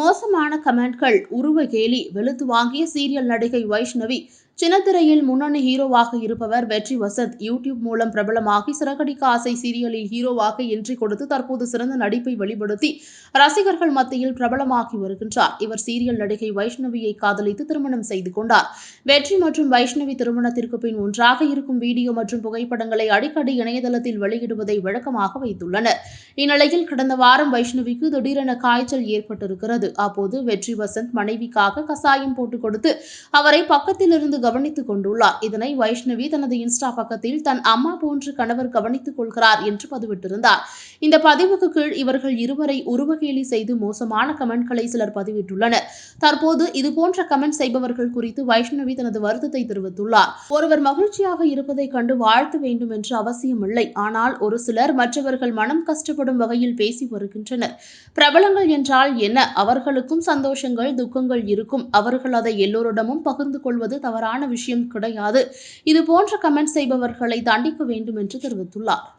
மோசமான கமெண்ட்கள் உருவ கேலி வெளுத்து வாங்கிய சீரியல் நடிகை வைஷ்ணவி சின்னத்திரையில் முன்னணி ஹீரோவாக இருப்பவர் வெற்றி வசந்த் யூடியூப் மூலம் பிரபலமாகி சிறகடிக்க ஆசை சீரியலில் ஹீரோவாக என்ட்ரி கொடுத்து தற்போது சிறந்த நடிப்பை வெளிப்படுத்தி ரசிகர்கள் மத்தியில் பிரபலமாகி வருகின்றார். இவர் சீரியல் நடிகை வைஷ்ணவியை காதலித்து திருமணம் செய்து கொண்டார். வெற்றி மற்றும் வைஷ்ணவி திருமணத்திற்கு பின் ஒன்றாக இருக்கும் வீடியோ மற்றும் புகைப்படங்களை அடிக்கடி இணையதளத்தில் வெளியிடுவதை வழக்கமாக வைத்துள்ளனர். இந்நிலையில் கடந்த வாரம் வைஷ்ணவிக்கு திடீரென காய்ச்சல் ஏற்பட்டிருக்கிறது. அப்போது வெற்றி வசந்த் மனைவிக்காக கசாயம் போட்டுக் கொடுத்து அவரை பக்கத்தில் இருந்து கவனித்துக் கொண்டுள்ளார். இதனை வைஷ்ணவி தனது இன்ஸ்டா பக்கத்தில் தன் அம்மா போன்று கணவர் கவனித்துக் கொள்கிறார் என்று பதிவிட்டிருந்தார். இந்த பதிவுக்கு கீழ் இவர்கள் இருவரை உருவகேலி செய்து மோசமான கமெண்ட்களை சிலர் பதிவிட்டுள்ளனர். தற்போது இதுபோன்ற கமெண்ட் செய்பவர்கள் குறித்து வைஷ்ணவி தனது வருத்தத்தை தெரிவித்துள்ளார். ஒருவர் மகிழ்ச்சியாக இருப்பதை கண்டு வாழ்த்த வேண்டும் என்று அவசியமில்லை. ஆனால் ஒரு சிலர் மற்றவர்கள் மனம் கஷ்டப்படும் வகையில் பேசி வருகின்றனர். பிரபலங்கள் என்றால் என்ன? அவர்களுக்கும் சந்தோஷங்கள் துக்கங்கள் இருக்கும். அவர்கள் அதை எல்லோரிடமும் பகிர்ந்து கொள்வது தவறான விஷயம் கிடையாது. இது போன்ற கமெண்ட் செய்பவர்களை தண்டிக்க வேண்டும் என்று தெரிவித்துள்ளார்.